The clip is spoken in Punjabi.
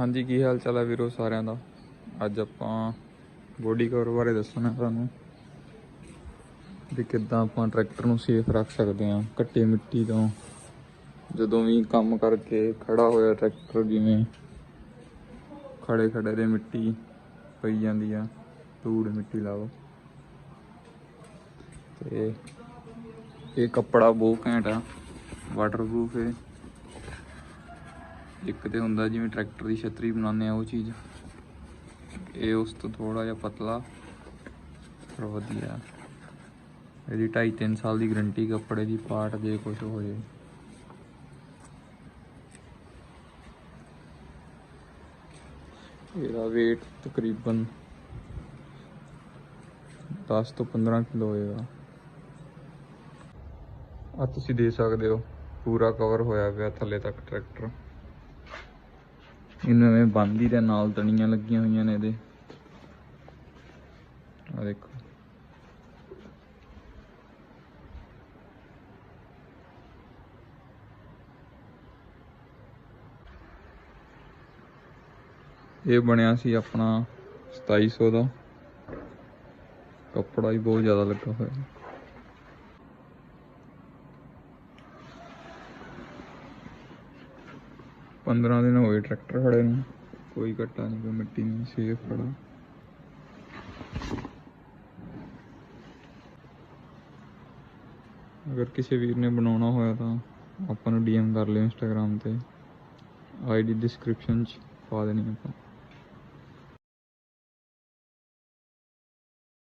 ਹਾਂਜੀ, ਕੀ ਹਾਲ ਚਾਲ ਹੈ ਵੀਰੋ ਸਾਰਿਆਂ ਦਾ? ਅੱਜ ਆਪਾਂ ਬੋਡੀ ਕਵਰ ਬਾਰੇ ਦੱਸਣਾ ਤੁਹਾਨੂੰ ਵੀ ਕਿੱਦਾਂ ਆਪਾਂ ਟਰੈਕਟਰ ਨੂੰ ਸੇਫ ਰੱਖ ਸਕਦੇ ਹਾਂ ਘੱਟੇ ਮਿੱਟੀ ਤੋਂ। ਜਦੋਂ ਵੀ ਕੰਮ ਕਰਕੇ ਖੜਾ ਹੋਇਆ ਟਰੈਕਟਰ ਜਿਵੇਂ ਖੜੇ ਖੜੇ ਦੇ ਮਿੱਟੀ ਪਈ ਜਾਂਦੀ ਆ, ਧੂੜ ਮਿੱਟੀ ਲਾਓ। ਤੇ ਇਹ ਕੱਪੜਾ ਬਹੁਤ ਘੈਂਟ ਆ ਵਾਟਰਪ੍ਰੂਫ ਹੈ ਇੱਕ ਤੇ ਹੁੰਦਾ ਜਿਵੇਂ ਟਰੈਕਟਰ ਦੀ ਛਤਰੀ ਬਣਾਉਂਦੇ ਆ ਉਹ ਚੀਜ਼। ਇਹ ਉਸ ਤੋਂ ਥੋੜਾ ਜਿਹਾ ਪਤਲਾ। ਪਰ ਵਧੀਆ। ਇਹਦੀ 2.5 3 ਸਾਲ ਦੀ ਗਰੰਟੀ ਕੱਪੜੇ ਦੀ, ਪਾਰਟ ਜੇ ਕੁਝ ਹੋ ਜੇ। ਇਹਦਾ weight ਤਕਰੀਬਨ 10 ਤੋਂ 15 ਕਿਲੋ ਹੋਏਗਾ। ਆ ਤੁਸੀਂ ਦੇ ਸਕਦੇ ਹੋ, ਪੂਰਾ ਕਵਰ ਹੋਇਆ ਪਿਆ ਥੱਲੇ ਤੱਕ ਟਰੈਕਟਰ। ਇਹਨੂੰ ਐਵੇਂ ਬੰਦੀ ਦੇ ਨਾਲ ਤਣੀਆਂ ਲੱਗੀਆਂ ਹੋਈਆਂ ਨੇ ਇਹਦੇ। ਆ ਦੇਖੋ। ਇਹ ਬਣਿਆ ਸੀ ਆਪਣਾ 2700 ਦਾ। ਕੱਪੜਾ ਵੀ ਬਹੁਤ ਜ਼ਿਆਦਾ ਲੱਗਾ ਹੋਇਆ। ਪੰਦਰਾਂ ਦਿਨ ਹੋਏ ਟਰੈਕਟਰ ਖੜੇ ਨੂੰ। ਕੋਈ ਘੱਟਾ ਨਹੀਂ, ਕੋਈ ਮਿੱਟੀ ਨਹੀਂ ਸੇਫ ਖੜਾ। ਅਗਰ ਕਿਸੇ ਵੀਰ ਨੇ ਬਣਾਉਣਾ ਹੋਇਆ ਤਾਂ ਆਪਾਂ ਨੂੰ ਡੀਐਮ ਕਰ ਲਿਓ ਇੰਸਟਾਗ੍ਰam ਤੇ। ਆਈਡੀ ਡਿਸਕ੍ਰਿਪਸ਼ਨ ਚ ਪਾ ਦੇਣੀ ਆਪਾਂ।